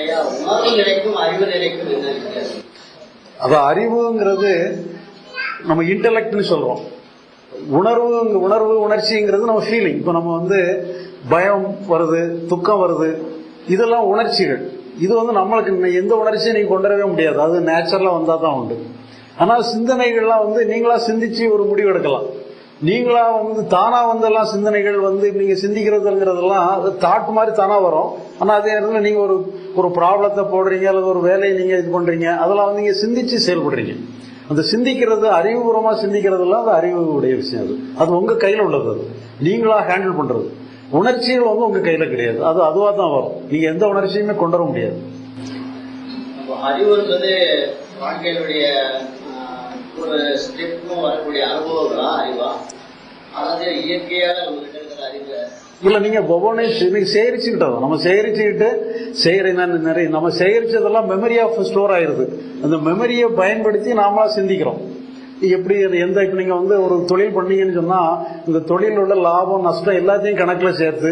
உணர்வு நிலைக்கும் அறிவு நிலைக்கும் என்ன வித்தியாசம்? அது அறிவுங்கிறது நம்ம இன்டலெக்ட்னு சொல்றோம். உணர்வு உணர்வு உணர்ச்சிங்கிறது நம்ம ஃபீலிங் இப்போ நம்ம வந்து பயம் வருது துக்கம் வருது. இதெல்லாம் உணர்ச்சிகள். இது வந்து நம்மளுக்கு எந்த உணர்ச்சியும் நீங்கள் கொண்டு வரவே முடியாது. அது நேச்சுரலாக வந்தால் தான் உண்டு. ஆனால் சிந்தனைகள்லாம் வந்து நீங்களாக சிந்திச்சு ஒரு முடிவு எடுக்கலாம். நீங்களா வந்து தானாக வந்தெல்லாம் சிந்தனைகள் வந்து நீங்கள் சிந்திக்கிறதுங்கிறதெல்லாம் தாட் மாதிரி தானாக வரும். ஆனால் அதே நேரத்தில் நீங்கள் ஒரு ஒரு ப்ராப்ளத்தை போடுறீங்க அல்லது ஒரு வேலையை நீங்கள் இது பண்ணுறீங்க அதெல்லாம் வந்து நீங்கள் சிந்திச்சு செயல்படுறீங்க. அந்த சிந்திக்கிறது அறிவுபூர்வமா சிந்திக்கிறதுலாம் அது அறிவுடைய விஷயம் அது. அது உங்கள் கையில் உள்ளது அது. நீங்களாக ஹேண்டில் பண்ணுறது உணர்ச்சிகள் வந்து உங்கள் கையில் கிடையாது. அது அதுவாக தான் வரும். நீங்கள் எந்த உணர்ச்சியுமே கொண்டு வர முடியாது. அறிவுன்றது அறிவு என்பது வாழ்க்கையினுடைய ஒரு ஸ்டெப்னு வரக்கூடிய அனுபவங்களா அறிவா? அதாவது இயற்கையாக நம்ம கிட்ட இருக்கிற அறிவு இல்லை நீங்கள் ஒவ்வொன்றையும் நீங்கள் சேகரிச்சுக்கிட்டோம் நம்ம சேகரிச்சுக்கிட்டு செய்யற நிறைய நம்ம சேகரிச்சதெல்லாம் மெமரி ஆஃப் ஸ்டோர் ஆயிடுது அந்த மெமரியை பயன்படுத்தி நாமளாக சிந்திக்கிறோம். எப்படி எந்த இப்போ நீங்கள் வந்து ஒரு தொழில் பண்ணீங்கன்னு சொன்னால் இந்த தொழிலில் உள்ள லாபம் நஷ்டம் எல்லாத்தையும் கணக்கில் சேர்த்து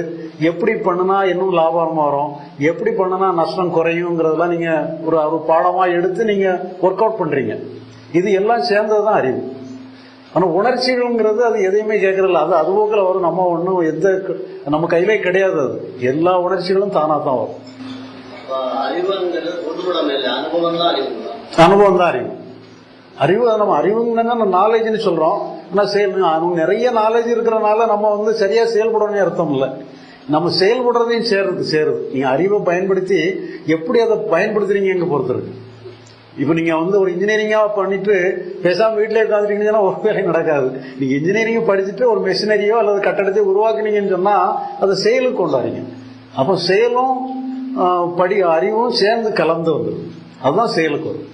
எப்படி பண்ணுனா இன்னும் லாபம் வரும்? எப்படி பண்ணுனா நஷ்டம் குறையுங்கிறதெல்லாம் நீங்கள் ஒரு ஒரு பாடமாக எடுத்து நீங்கள் ஒர்க் அவுட் பண்ணுறீங்க இது எல்லாம் சேர்ந்தது தான் அறிவு. ஆனா உணர்ச்சிகள்ங்கிறது அது எதையுமே கேட்கறதில்ல. அது அது போக்கில் வரும். நம்ம ஒன்றும் எந்த நம்ம கையிலே கிடையாது அது. எல்லா உணர்ச்சிகளும் தானா தான் வரும் அனுபவம் தான் அறிவு. அறிவு. நம்ம அறிவுங்கன்னா நம்ம நாலேஜ்னு சொல்றோம். ஆனால் செயல் நிறைய நாலேஜ் இருக்கிறனால நம்ம வந்து சரியா செயல்படணும்னு அர்த்தம் இல்லை. நம்ம செயல்படுறதையும் சேருது சேருது. நீங்க அறிவை பயன்படுத்தி எப்படி அதை பயன்படுத்துறீங்க பொறுத்து இருக்கு இப்போ நீங்க வந்து ஒரு இன்ஜினியரிங்காக பண்ணிட்டு பேசாம வீட்டிலே உட்காந்துட்டீங்கன்னா ஒரு வேலை நடக்காது. நீங்க இன்ஜினியரிங் படிச்சுட்டு ஒரு மெஷினரியோ அல்லது கட்டடத்தை உருவாக்குனீங்கன்னு சொன்னா அதை செயலுக்கு கொண்டாடுறீங்க அப்போ செயலும் படி அறிவும் சேர்ந்து கலந்து வந்துடும். அதுதான் செயலுக்கு வரும்.